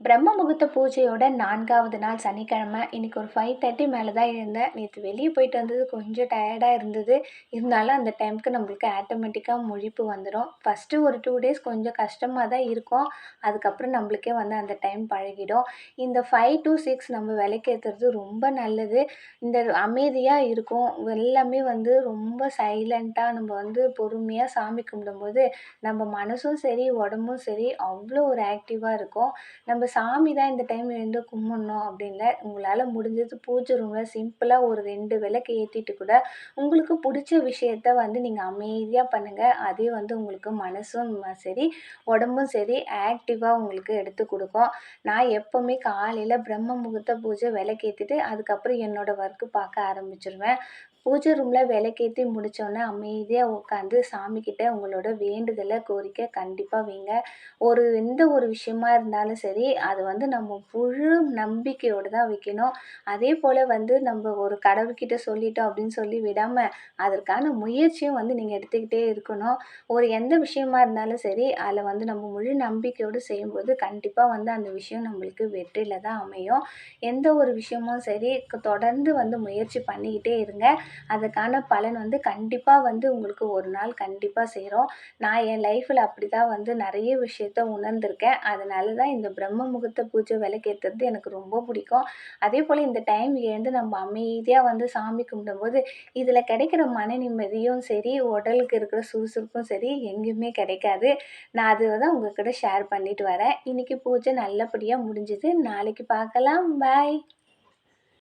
பிரம்ம முகூர்த்த பூஜையோட நான்காவது நாள் சனிக்கிழமை இன்றைக்கி ஒரு ஃபைவ் தேர்ட்டி மேலே தான் இருந்தேன் நேற்று வெளியே போயிட்டு வந்தது கொஞ்சம் டயர்டாக இருந்தது. இருந்தாலும் அந்த டைமுக்கு நம்மளுக்கு ஆட்டோமேட்டிக்காக முழிப்பு வந்துடும் ஃபஸ்ட்டு ஒரு டூ டேஸ் கொஞ்சம் கஷ்டமாக தான் இருக்கும். அதுக்கப்புறம் நம்மளுக்கே வந்து அந்த டைம் பழகிடும். இந்த ஃபைவ் டு சிக்ஸ் நம்ம விலைக்கேற்றுறது ரொம்ப நல்லது. இந்த அமைதியாக இருக்கும். எல்லாமே வந்து ரொம்ப சைலண்ட்டாக நம்ம வந்து பொறுமையாக சாமி கும்பிடும்போது நம்ம மனசும் சரி உடம்பும் சரி அவ்வளோ ஒரு ஆக்டிவாக இருக்கும். நம்ம சாமி தான் இந்த டைம் எழுந்து கும்பிட்ணும் அப்படின்ல உங்களால் முடிஞ்சது பூஜை ரூமில் சிம்பிளாக ஒரு ரெண்டு விளக்கு ஏற்றிட்டு கூட உங்களுக்கு பிடிச்ச விஷயத்த வந்து நீங்கள் அமைதியாக பண்ணுங்கள் அதே வந்து உங்களுக்கு மனசும் சரி உடம்பும் சரி ஆக்டிவாக உங்களுக்கு எடுத்து கொடுக்கும். நான் எப்போவுமே காலையில் பிரம்ம முகூர்த்த பூஜை விளக்கேற்றிட்டு அதுக்கப்புறம் என்னோடய ஒர்க்கு பார்க்க ஆரம்பிச்சிருவேன். பூஜை ரூமில் விளக்கேற்றி முடித்தோடனே அமைதியாக உட்காந்து சாமிக்கிட்ட உங்களோட வேண்டுதலை கோரிக்கை கண்டிப்பாக வைங்க. ஒரு எந்த ஒரு விஷயமா இருந்தாலும் சரி அது வந்து நம்ம முழு நம்பிக்கையோடு தான் வைக்கணும். அதே போல் வந்து நம்ம ஒரு கடவுள்கிட்ட சொல்லிட்டோம் அப்படின்னு சொல்லி விடாமல் அதற்கான முயற்சியும் வந்து நீங்கள் எடுத்துக்கிட்டே இருக்கணும். ஒரு எந்த விஷயமா இருந்தாலும் சரி அதில் வந்து நம்ம முழு நம்பிக்கையோடு செய்யும்போது கண்டிப்பாக வந்து அந்த விஷயம் நம்மளுக்கு வெற்றியில் தான் அமையும். எந்த ஒரு விஷயமும் சரி தொடர்ந்து வந்து முயற்சி பண்ணிக்கிட்டே இருங்க. அதுக்கான பலன் வந்து கண்டிப்பாக வந்து உங்களுக்கு ஒரு நாள் கண்டிப்பாக சேரும். நான் என் லைஃப்பில் அப்படி தான் வந்து நிறைய விஷயத்த உணர்ந்திருக்கேன். அதனால தான் இந்த பிரம்ம முகூர்த்த பூஜை விளக்கேற்றுறது எனக்கு ரொம்ப பிடிக்கும். அதே போல் இந்த டைம் எழுந்து நம்ம அமைதியாக வந்து சாமி கும்பிடும்போது இதில் கிடைக்கிற மன நிம்மதியும் சரி உடலுக்கு இருக்கிற சுறுசுறுப்பும் சரி எங்கேயுமே கிடைக்காது. நான் அதை தான் உங்கள்கிட்ட ஷேர் பண்ணிட்டு வரேன். இன்றைக்கி பூஜை நல்லபடியாக முடிஞ்சுது. நாளைக்கு பார்க்கலாம். பாய்